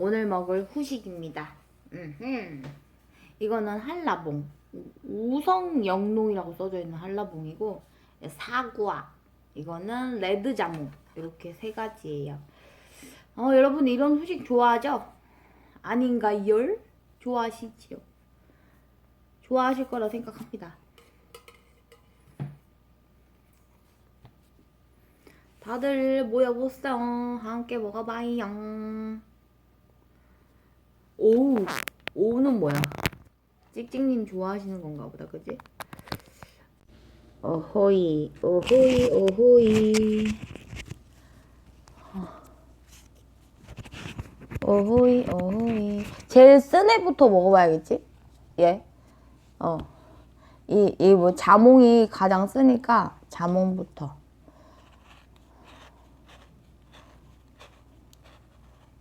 오늘 먹을 후식입니다. 음흠. 이거는 한라봉. 우성 영농이라고 써져 있는 한라봉이고 사과. 이거는 레드 자몽. 이렇게 세 가지예요. 어, 여러분 이런 후식 좋아하죠? 아닌가요? 좋아하시지요? 좋아하실 거라 생각합니다. 다들 모여보세요. 함께 먹어봐요. 오우, 오우는 뭐야? 찍찍님 좋아하시는 건가 보다, 그지? 어호이, 어호이, 어호이. 어호이, 어호이. 제일 쓴 애부터 먹어봐야겠지? 예. 어. 이, 이 뭐 자몽이 가장 쓰니까 자몽부터.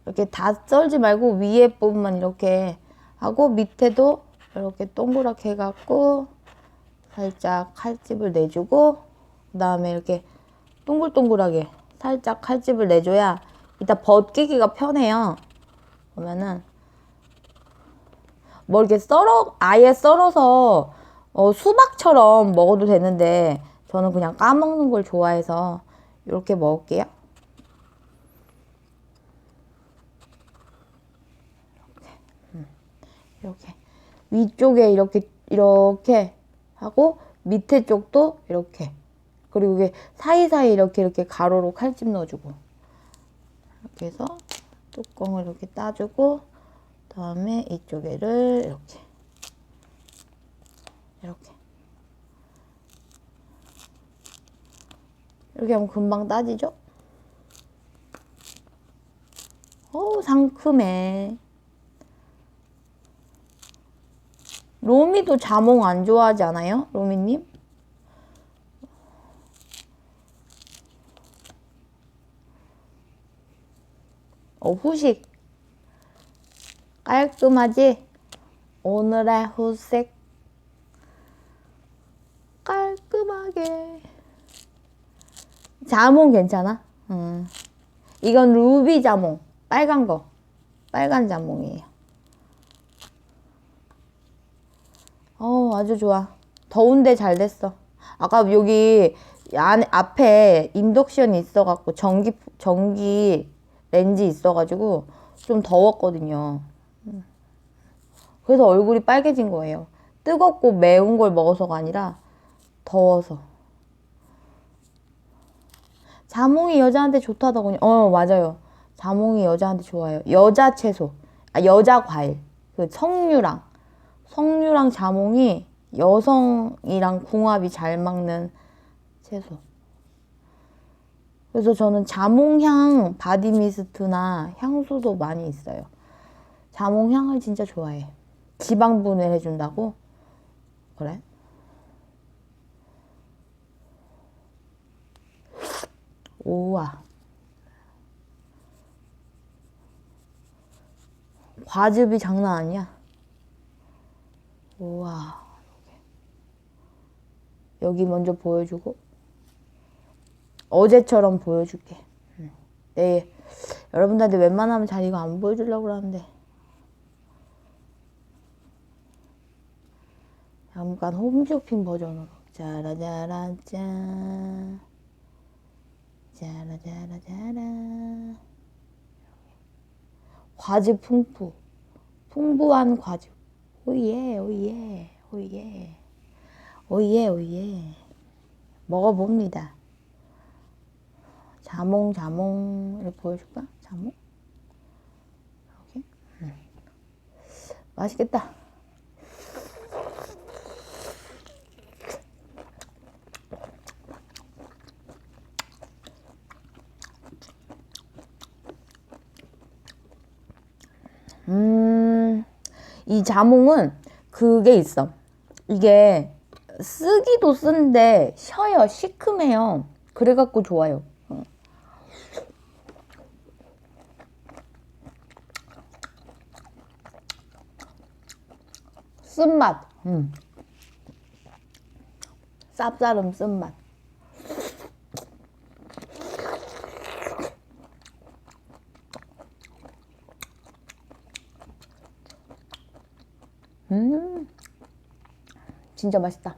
이렇게 다 썰지 말고 위에 부분만 이렇게 하고 밑에도 이렇게 동그랗게 해갖고 살짝 칼집을 내주고 그 다음에 이렇게 동글동글하게 살짝 칼집을 내줘야 이따 벗기기가 편해요. 보면은 뭐 이렇게 썰어 아예 썰어서 어, 수박처럼 먹어도 되는데 저는 그냥 까먹는 걸 좋아해서 이렇게 먹을게요. 이렇게. 위쪽에 이렇게 이렇게 하고 밑에 쪽도 이렇게. 그리고 이게 사이사이 이렇게 이렇게 가로로 칼집 넣어주고. 이렇게 해서 뚜껑을 이렇게 따주고 그다음에 이쪽에를 이렇게. 이렇게. 이렇게 하면 금방 따지죠? 어우 상큼해 로미도 자몽 안 좋아하지 않아요? 로미님? 어, 후식. 깔끔하지? 오늘의 후식. 깔끔하게. 자몽 괜찮아? 음. 이건 루비 자몽. 빨간 거. 빨간 자몽이에요. 어, 아주 좋아. 더운데 잘 됐어. 아까 여기 안, 앞에 인덕션이 있어갖고 전기, 전기 렌즈 있어가지고 좀 더웠거든요. 음. 그래서 얼굴이 빨개진 거예요. 뜨겁고 매운 걸 먹어서가 아니라 더워서. 자몽이 여자한테 좋다더군요. 어, 맞아요. 자몽이 여자한테 좋아요. 여자 채소. 아, 여자 과일. 그 석류랑. 석류랑 자몽이 여성이랑 궁합이 잘 맞는 채소. 그래서 저는 자몽향 바디 미스트나 향수도 많이 있어요. 자몽향을 진짜 좋아해. 지방 분해해준다고? 그래? 우와. 과즙이 장난 아니야. 우와. 여기 먼저 보여주고 어제처럼 보여줄게. 응. 네, 여러분들한테 웬만하면 잘 이거 안 보여주려고 그러는데. 약간 홈쇼핑 버전으로. 짜라짜라짠 짜라짜라짜라. 과즙 풍부. 풍부한 과즙 오예 오예 오예 오예 오예 먹어봅니다. 자몽 자몽 이렇게 보여줄까? 자몽 이렇게 음. 맛있겠다. 음, 이 자몽은 그게 있어. 이게 쓰기도 쓴데 쉬어요. 시큼해요. 그래갖고 좋아요. 어. 쓴맛. 음. 쌉싸름 쓴맛. 음, 진짜 맛있다.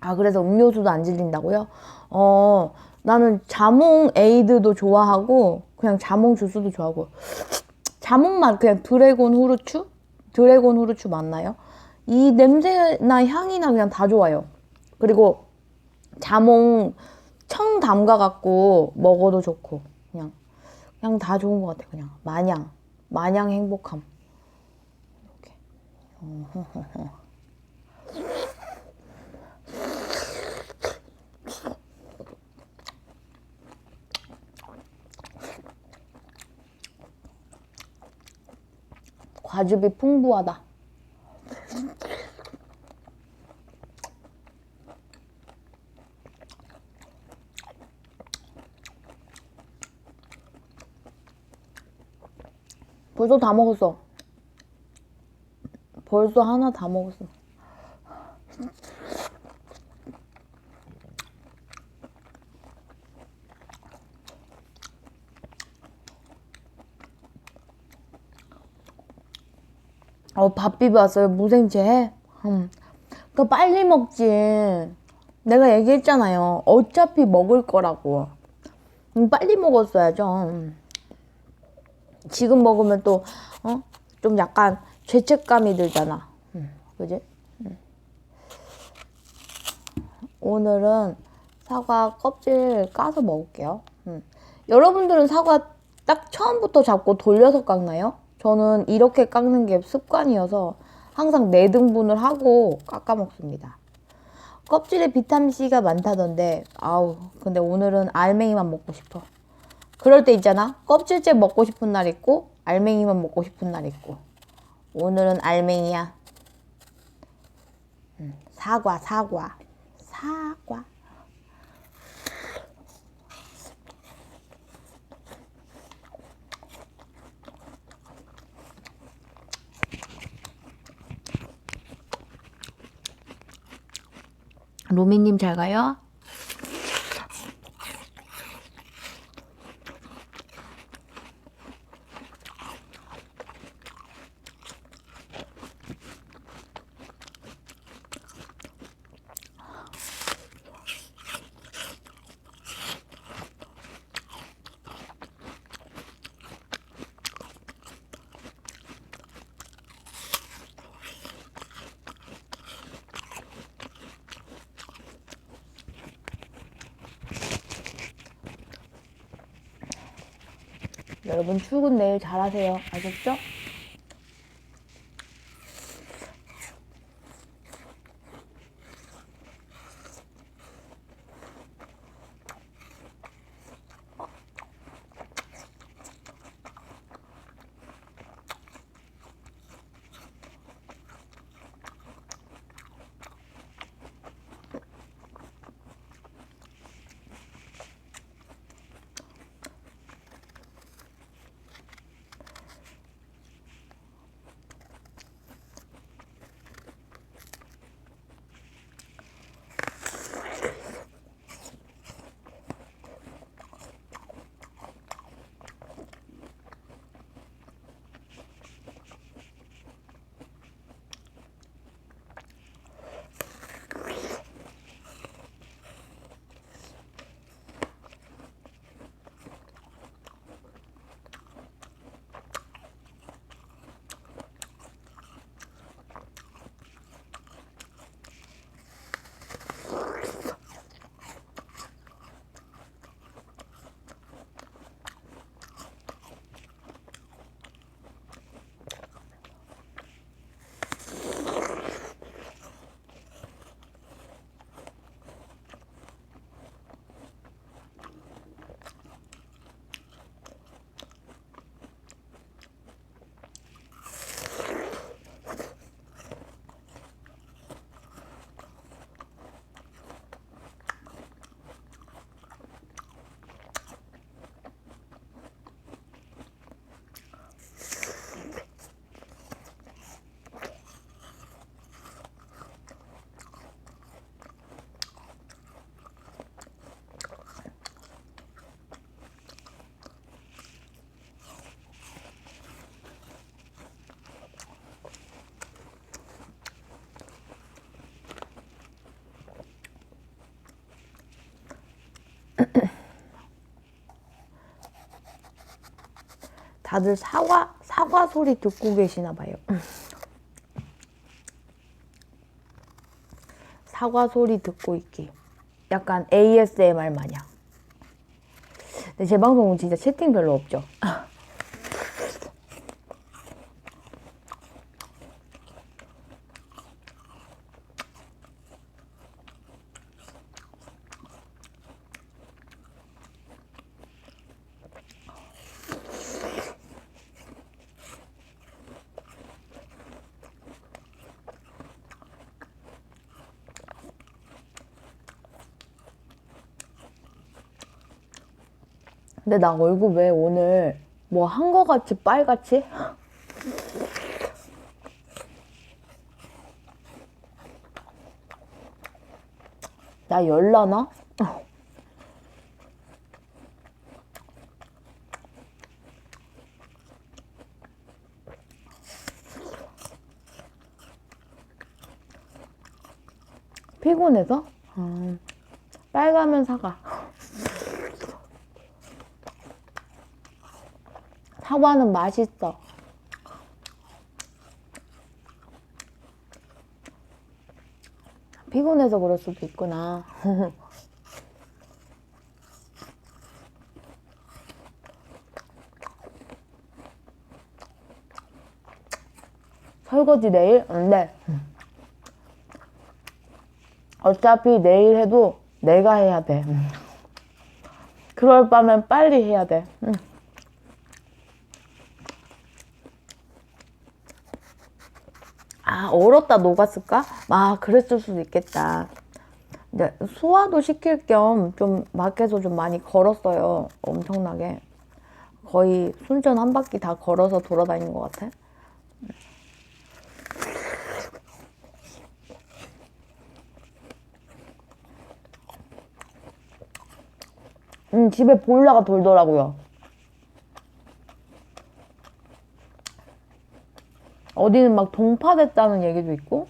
아, 그래서 음료수도 안 질린다고요? 어, 나는 자몽 에이드도 좋아하고, 그냥 자몽 주스도 좋아하고, 자몽 맛, 그냥 드래곤 후르츠? 드래곤 후르츠 맞나요? 이 냄새나 향이나 그냥 다 좋아요. 그리고 자몽 청 담가 갖고 먹어도 좋고, 그냥, 그냥 다 좋은 것 같아, 그냥. 마냥, 마냥 행복함. 이렇게. 과즙이 풍부하다. 벌써 다 먹었어. 벌써 하나 다 먹었어. 어, 밥 비벼왔어요. 무생채 해? 음. 그니까 빨리 먹지. 내가 얘기했잖아요. 어차피 먹을 거라고. 음, 빨리 먹었어야죠. 음. 지금 먹으면 또, 어? 좀 약간 죄책감이 들잖아. 음, 그지? 음. 오늘은 사과 껍질 까서 먹을게요. 음. 여러분들은 사과 딱 처음부터 잡고 돌려서 깎나요? 저는 이렇게 깎는 게 습관이어서 항상 네 등분을 하고 깎아 먹습니다. 껍질에 비타민C가 많다던데, 아우, 근데 오늘은 알맹이만 먹고 싶어. 그럴 때 있잖아. 껍질째 먹고 싶은 날 있고, 알맹이만 먹고 싶은 날 있고. 오늘은 알맹이야. 음, 사과, 사과, 사과. 로미님 잘 가요? 여러분 출근 내일 잘하세요. 아셨죠? 다들 사과 사과 소리 듣고 계시나 봐요. 사과 소리 듣고 있기. 약간 ASMR 마냥. 근데 제 방송은 진짜 채팅 별로 없죠. 근데 나 얼굴 왜 오늘 뭐 한 거 같이 빨갛지? 나 열나나? 피곤해서? 음, 빨가면 사과. 사과는 맛있어. 피곤해서 그럴 수도 있구나. 설거지 내일? 안 돼. 어차피 내일 해도 내가 해야 돼. 그럴 바면 빨리 해야 돼. 응. 아, 얼었다 녹았을까? 아, 그랬을 수도 있겠다. 근데 소화도 시킬 겸 좀 밖에서 좀 많이 걸었어요. 엄청나게. 거의 순천 한 바퀴 다 걸어서 돌아다니는 것 같아. 음, 집에 보일러가 돌더라고요. 어디는 막 동파됐다는 얘기도 있고.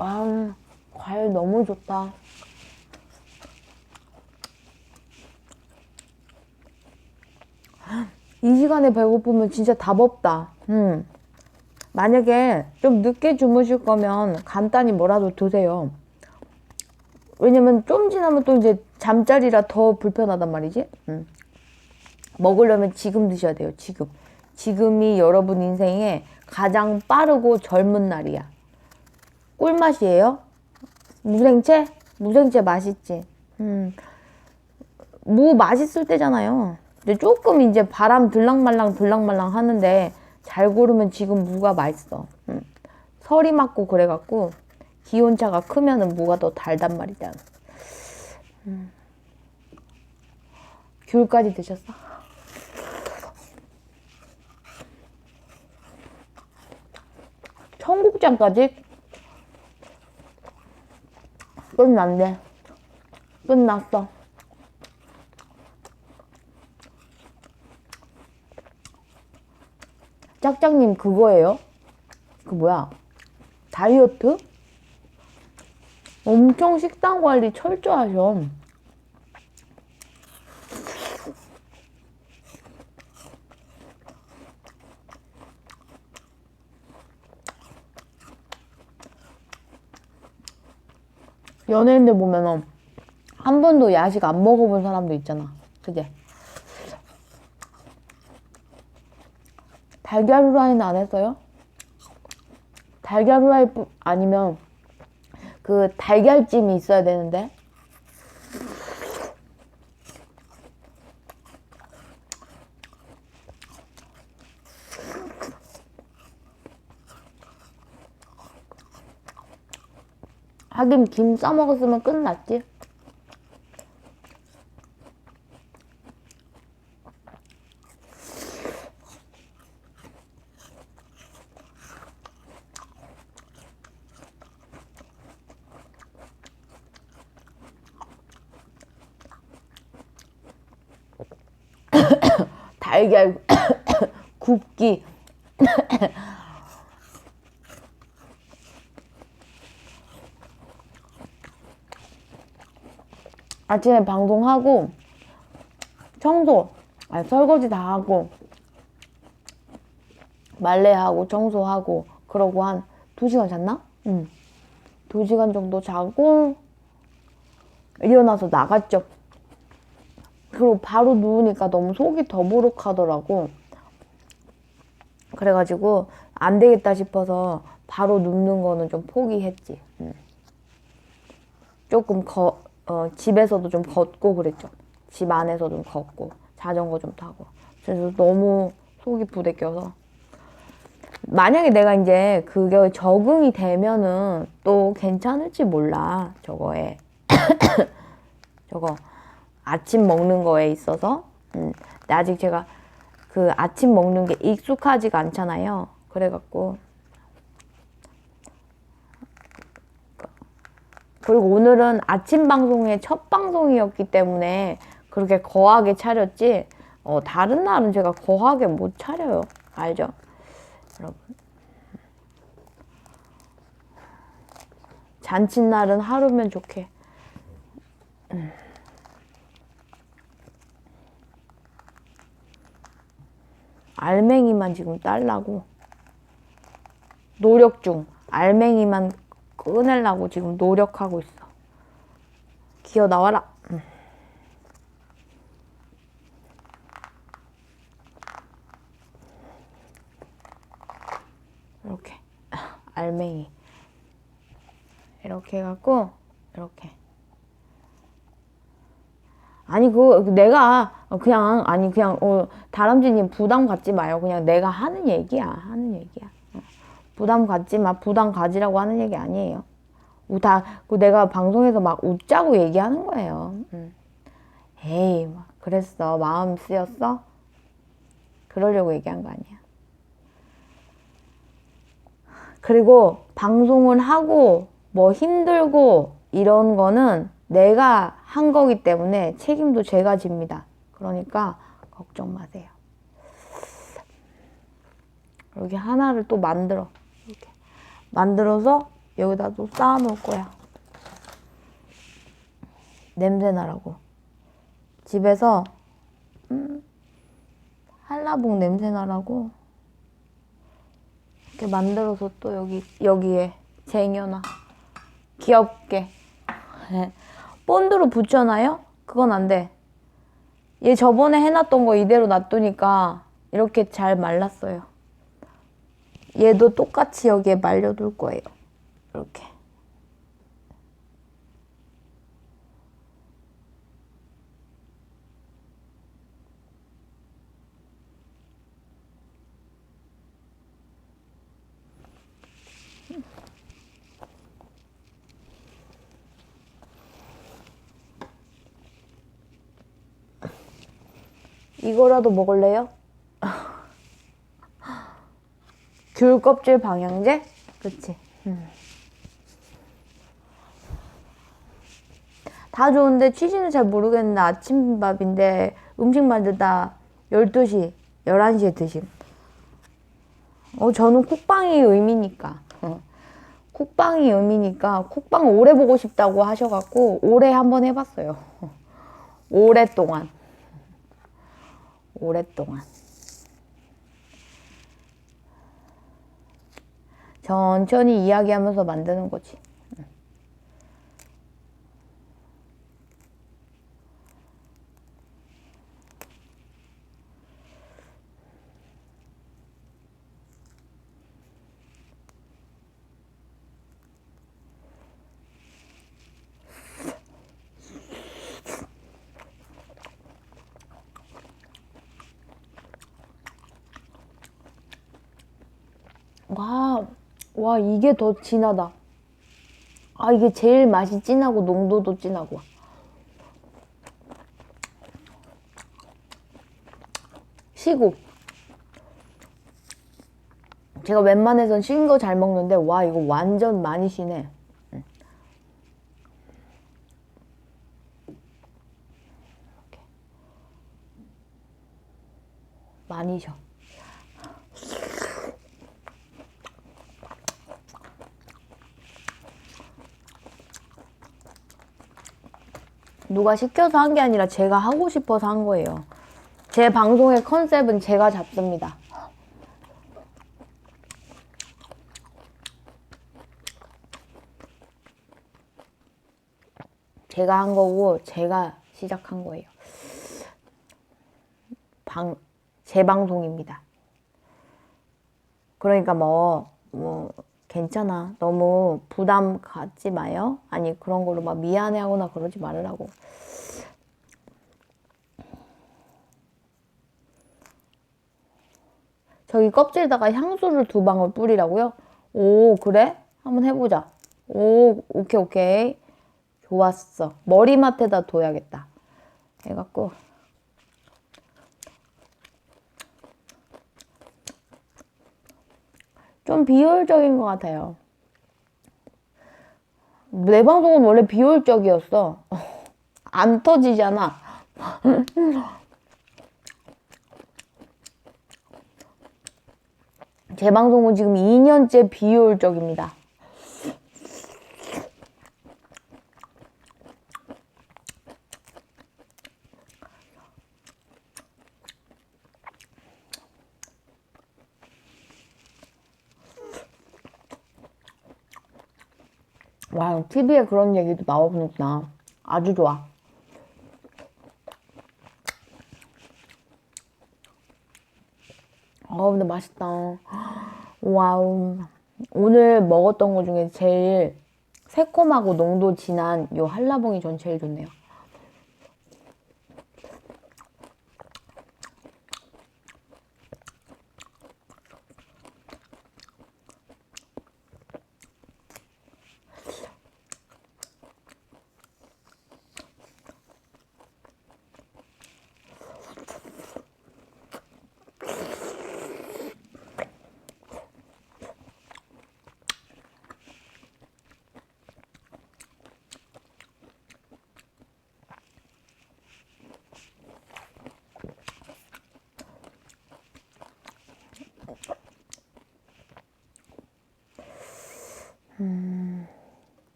아, 과일 너무 좋다. 이 시간에 배고프면 진짜 답 없다. 음. 만약에 좀 늦게 주무실 거면 간단히 뭐라도 드세요. 왜냐면 좀 지나면 또 이제 잠자리라 더 불편하단 말이지. 음. 먹으려면 지금 드셔야 돼요. 지금. 지금이 여러분 인생에 가장 빠르고 젊은 날이야. 꿀맛이에요? 무생채? 무생채 맛있지. 음. 무 맛있을 때잖아요. 근데 조금 이제 바람 들락말랑 들락말랑 하는데 잘 고르면 지금 무가 맛있어. 음. 설이 맞고 그래갖고 기온차가 크면은 무가 더 달단 말이다. 음. 귤까지 드셨어? 청국장까지? 끝났네. 끝났어. 짝짝님 그거예요? 그 뭐야? 다이어트? 엄청 식단 관리 철저하셔. 연예인들 보면은 한 번도 야식 안 먹어본 사람도 있잖아. 그지? 달걀 후라이는 안 했어요? 달걀 후라이 뿌- 아니면 그 달걀찜이 있어야 되는데. 하긴 김 싸 먹었으면 끝났지. 달걀 굽기 아침에 방송하고 청소 아니 설거지 다 하고 말레하고 청소하고 그러고 한 2시간 잤나? 응. 2시간 정도 자고 일어나서 나갔죠. 그리고 바로 누우니까 너무 속이 더부룩하더라고. 그래가지고 안 되겠다 싶어서 바로 눕는 거는 좀 포기했지. 음. 조금 거, 어, 집에서도 좀 걷고 그랬죠. 집 안에서 좀 걷고 자전거 좀 타고. 그래서 너무 속이 부대껴서 만약에 내가 이제 그게 적응이 되면은 또 괜찮을지 몰라 저거에 저거 아침 먹는 거에 있어서 음, 아직 제가 그 아침 먹는 게 익숙하지가 않잖아요. 그래갖고 그리고 오늘은 아침 방송의 첫 방송이었기 때문에 그렇게 거하게 차렸지 어, 다른 날은 제가 거하게 못 차려요. 알죠? 여러분. 잔칫날은 하루면 좋게. 알맹이만 지금 딸라고 노력 중. 알맹이만 꺼내려고 지금 노력하고 있어. 기어 나와라. 음. 이렇게 알맹이 이렇게 해갖고 이렇게 아니 그 내가 그냥 아니 그냥 어, 다람쥐님 부담 갖지 마요 그냥 내가 하는 얘기야 하는 얘기야 어. 부담 갖지 마 부담 가지라고 하는 얘기 아니에요 다그 내가 방송에서 막 웃자고 얘기하는 거예요 음. 에이 막 그랬어 마음 쓰였어 그러려고 얘기한 거 아니야 그리고 방송을 하고 뭐 힘들고 이런 거는 내가 한 거기 때문에 책임도 제가 집니다. 그러니까 걱정 마세요. 여기 하나를 또 만들어. 만들어서 여기다 또 쌓아 놓을 거야. 냄새 나라고. 집에서 음, 한라봉 냄새 나라고 이렇게 만들어서 또 여기 여기에 쟁여놔. 귀엽게. 본드로 붙여놔요? 그건 안 돼. 얘 저번에 해놨던 거 이대로 놔두니까 이렇게 잘 말랐어요. 얘도 똑같이 여기에 말려둘 거예요. 이렇게. 이거라도 먹을래요? 귤 껍질 방향제? 그치? 음. 다 좋은데 취지는 잘 모르겠는데 아침밥인데 음식 만들다 12시, 11시에 드심. 어, 저는 쿡방이 의미니까. 어. 쿡방이 의미니까 쿡방 오래 보고 싶다고 하셔갖고 오래 한번 해봤어요. 오랫동안. 오랫동안. 천천히 이야기하면서 만드는 거지. 와, 와, 이게 더 진하다. 아, 이게 제일 맛이 진하고 농도도 진하고. 시고. 제가 웬만해선 신 거 잘 먹는데, 와, 이거 완전 많이 시네. 많이 셔. 누가 시켜서 한 게 아니라 제가 하고 싶어서 한 거예요. 제 방송의 컨셉은 제가 잡습니다. 제가 한 거고 제가 시작한 거예요. 방, 제 방송입니다. 그러니까 뭐, 뭐, 괜찮아. 너무 부담 갖지 마요. 아니, 그런 걸로 막 미안해 하거나 그러지 말라고. 저기 껍질에다가 향수를 두 방울 뿌리라고요? 오, 그래? 한번 해보자. 오, 오케이, 오케이. 좋았어. 머리맡에다 둬야겠다. 해갖고. 좀 비효율적인 것 같아요. 내 방송은 원래 비효율적이었어. 안 터지잖아. 제 방송은 지금 2년째 비효율적입니다. 와, TV에 그런 얘기도 나오는구나. 아주 좋아. 어, 근데 맛있다. 와우. 오늘 먹었던 것 중에 제일 새콤하고 농도 진한 요 한라봉이 전 제일 좋네요.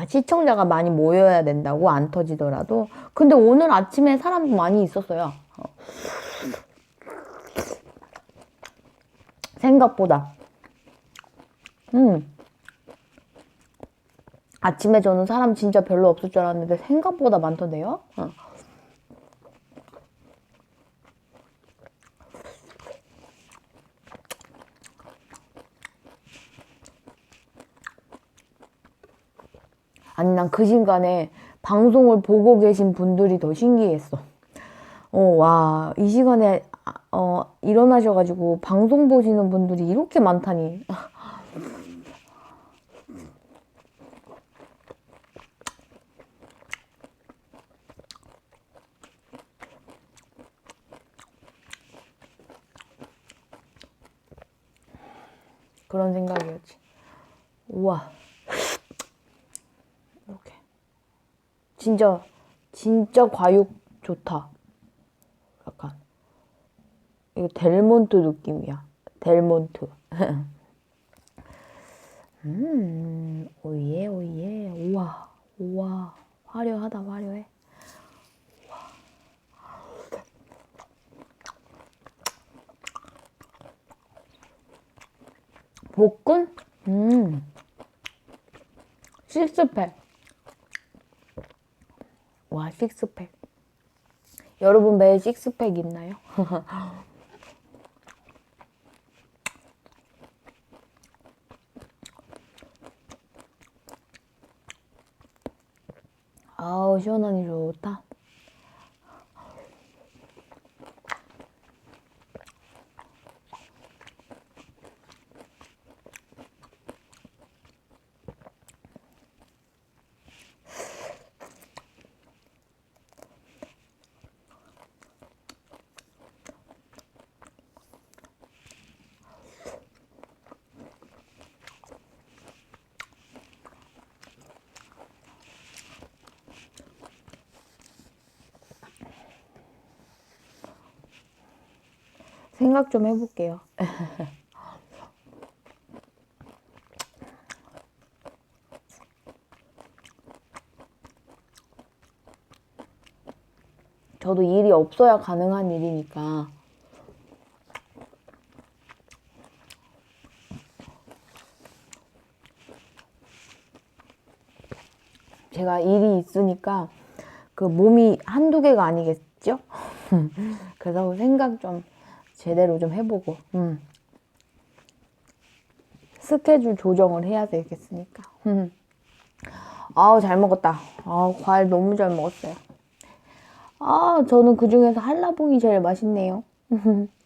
아, 시청자가 많이 모여야 된다고 안 터지더라도. 근데 오늘 아침에 사람 많이 있었어요. 어. 생각보다. 음. 아침에 저는 사람 진짜 별로 없을 줄 알았는데 생각보다 많던데요? 어. 난그 시간에 방송을 보고 계신 분들이 더 신기했어. 어, 와, 이 시간에 아, 어, 일어나셔가지고 방송 보시는 분들이 이렇게 많다니. 그런 생각이었지. 우와. 이렇게. 진짜, 진짜 과육 좋다. 약간. 이거 델몬트 느낌이야. 델몬트. 음, 오예, 오예. 우와, 우와. 화려하다, 화려해. 볶음? 음. 식스팩. 와, 식스팩. 여러분 매일 식스팩 있나요? 아우, 시원하니 좋다. 생각 좀 해볼게요. 저도 일이 없어야 가능한 일이니까. 제가 일이 있으니까 그 몸이 한두 개가 아니겠죠? 그래서 생각 좀 제대로 좀 해보고, 음. 스케줄 조정을 해야 되겠으니까. 음. 아우, 잘 먹었다. 아, 과일 너무 잘 먹었어요. 아, 저는 그 중에서 한라봉이 제일 맛있네요.